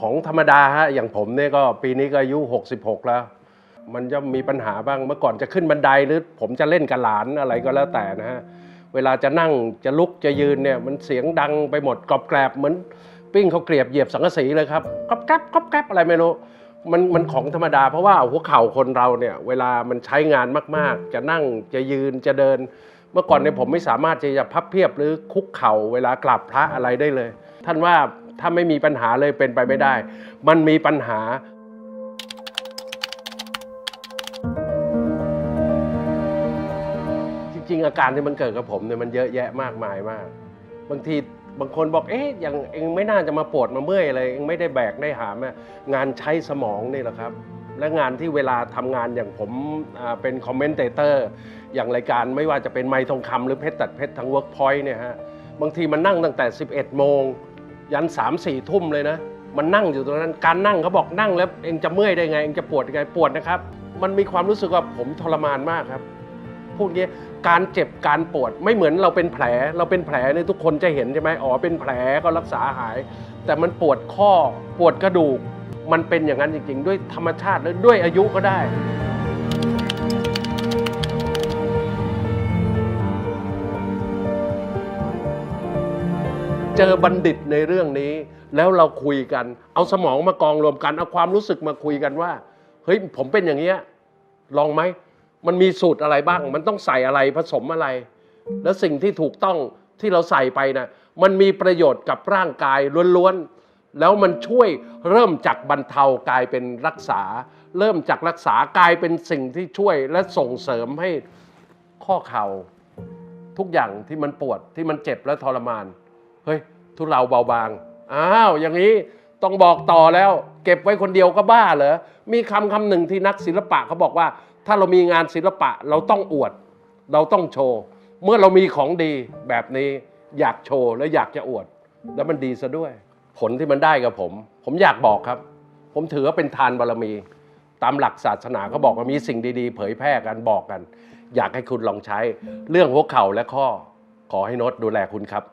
ของธรรมดาฮะอย่างผมเนี่ยก็ปีนี้ก็อายุ 66 แล้ว มันจะมีปัญหาบ้างเมื่อก่อนจะขึ้นบันไดหรือ ผมจะเล่นกับหลานอะไรก็แล้วแต่นะฮะเวลาจะนั่งจะลุกจะยืนเนี่ยมันเสียงดังไปหมดกรอบแกรบเหมือนปิ้งเขาเกลียบเหยียบสังกะสีเลยครับก๊อบแก๊บก๊อบแก๊บอะไรไม่รู้มันมันของธรรมดาเพราะว่าหัวเข่าคนเราเนี่ยเวลามันใช้งานมากๆ จะนั่งจะยืนจะเดิน เมื่อก่อนเนี่ยผมไม่สามารถจะพับเพียบหรือคุกเข่าเวลากราบพระอะไรได้เลย ท่านว่า ถ้าไม่มีปัญหาเลยเป็นไปไม่ได้ มันมีปัญหาจริงๆอาการที่มันเกิดกับผมเนี่ยมันเยอะแยะมากมายมาก บางทีบางคนบอกเอ๊ะอย่างเองไม่น่าจะมาปวดมาเมื่อยอะไรเองไม่ได้แบกได้หามอะงานใช้สมองนี่แหละครับ และงานที่เวลาทำงานอย่างผมอ่าเป็นคอมเมนเตเตอร์อย่างรายการไม่ว่าจะเป็นไมค์ทองคำหรือเพชรตัดเพชรทั้งเวิร์กพอยต์เนี่ยฮะบางทีมันนั่งตั้งแต่ 11 โมง ยัน3 4ทุ่มเลยนะ มันนั่งอยู่ตรงนั้น การนั่งเขาบอกนั่งแล้วเองจะเมื่อยได้ไง เองจะปวดยังไงปวดนะครับ มันมีความรู้สึกว่าผมทรมานมากครับ พูดงี้การเจ็บการปวดไม่เหมือนเราเป็นแผล เราเป็นแผลเนี่ยทุกคนจะเห็นใช่ไหมอ๋อเป็นแผลก็รักษาหาย แต่มันปวดข้อปวดกระดูก มันเป็นอย่างนั้นจริง ๆ ด้วยธรรมชาติและด้วยอายุก็ได้ เจอบัณฑิตในเรื่องนี้ แล้วเราคุยกัน เอาสมองมากองรวมกัน เอาความรู้สึกมาคุยกันว่า เฮ้ยผมเป็นอย่างเงี้ยลองไหม มันมีสูตรอะไรบ้าง มันต้องใส่อะไรผสมอะไร แล้วสิ่งที่ถูกต้องที่เราใส่ไปนะมันมีประโยชน์กับร่างกายล้วนๆ แล้วมันช่วยเริ่มจากบรรเทากลายเป็นรักษา เริ่มจากรักษากลายเป็นสิ่งที่ช่วยและส่งเสริมให้ข้อเข่าทุกอย่างที่มันปวดที่มันเจ็บและทรมาน เฮ้ย ทุเราเบาบาง อ้าว อย่างนี้ต้องบอกต่อแล้ว เก็บไว้คนเดียวก็บ้าเหรอ มีคำคำหนึ่งที่นักศิลปะเขาบอกว่า ถ้าเรามีงานศิลปะเราต้องอวด เราต้องโชว์ เมื่อเรามีของดีแบบนี้อยากโชว์และอยากจะอวด แล้วมันดีซะด้วย ผลที่มันได้กับผม ผมอยากบอกครับ ผมถือว่าเป็นทานบารมี ตามหลักศาสนาเขาบอกว่ามีสิ่งดีๆ เผยแพร่กันบอกกัน อยากให้คุณลองใช้ เรื่องหัวเข่าและข้อ ขอให้นตดูแลคุณครับ